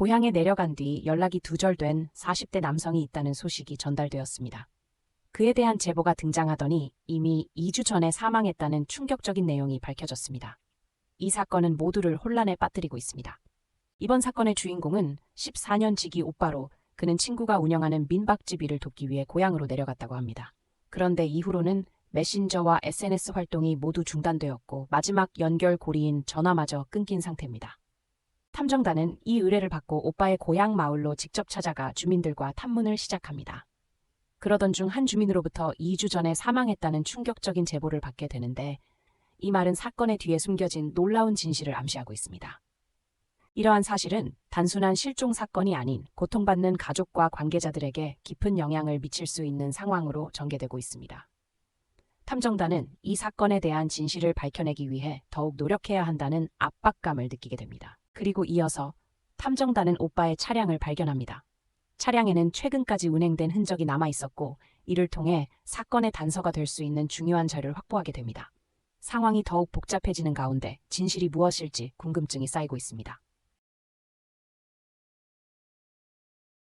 고향에 내려간 뒤 연락이 두절된 40대 남성이 있다는 소식이 전달되었습니다. 그에 대한 제보가 등장하더니 이미 2주 전에 사망했다는 충격적인 내용이 밝혀졌습니다. 이 사건은 모두를 혼란에 빠뜨리고 있습니다. 이번 사건의 주인공은 14년 지기 오빠로 그는 친구가 운영하는 민박집 일을 돕기 위해 고향으로 내려갔다고 합니다. 그런데 이후로는 메신저와 SNS 활동이 모두 중단되었고 마지막 연결 고리인 전화마저 끊긴 상태입니다. 탐정단은 이 의뢰를 받고 오빠의 고향 마을로 직접 찾아가 주민들과 탐문을 시작합니다. 그러던 중 한 주민으로부터 2주 전에 사망했다는 충격적인 제보를 받게 되는데 이 말은 사건의 뒤에 숨겨진 놀라운 진실을 암시하고 있습니다. 이러한 사실은 단순한 실종 사건이 아닌 고통받는 가족과 관계자들에게 깊은 영향을 미칠 수 있는 상황으로 전개되고 있습니다. 탐정단은 이 사건에 대한 진실을 밝혀내기 위해 더욱 노력해야 한다는 압박감을 느끼게 됩니다. 그리고 이어서 탐정단은 오빠의 차량을 발견합니다. 차량에는 최근까지 운행된 흔적이 남아 있었고 이를 통해 사건의 단서가 될 수 있는 중요한 자료를 확보하게 됩니다. 상황이 더욱 복잡해지는 가운데 진실이 무엇일지 궁금증이 쌓이고 있습니다.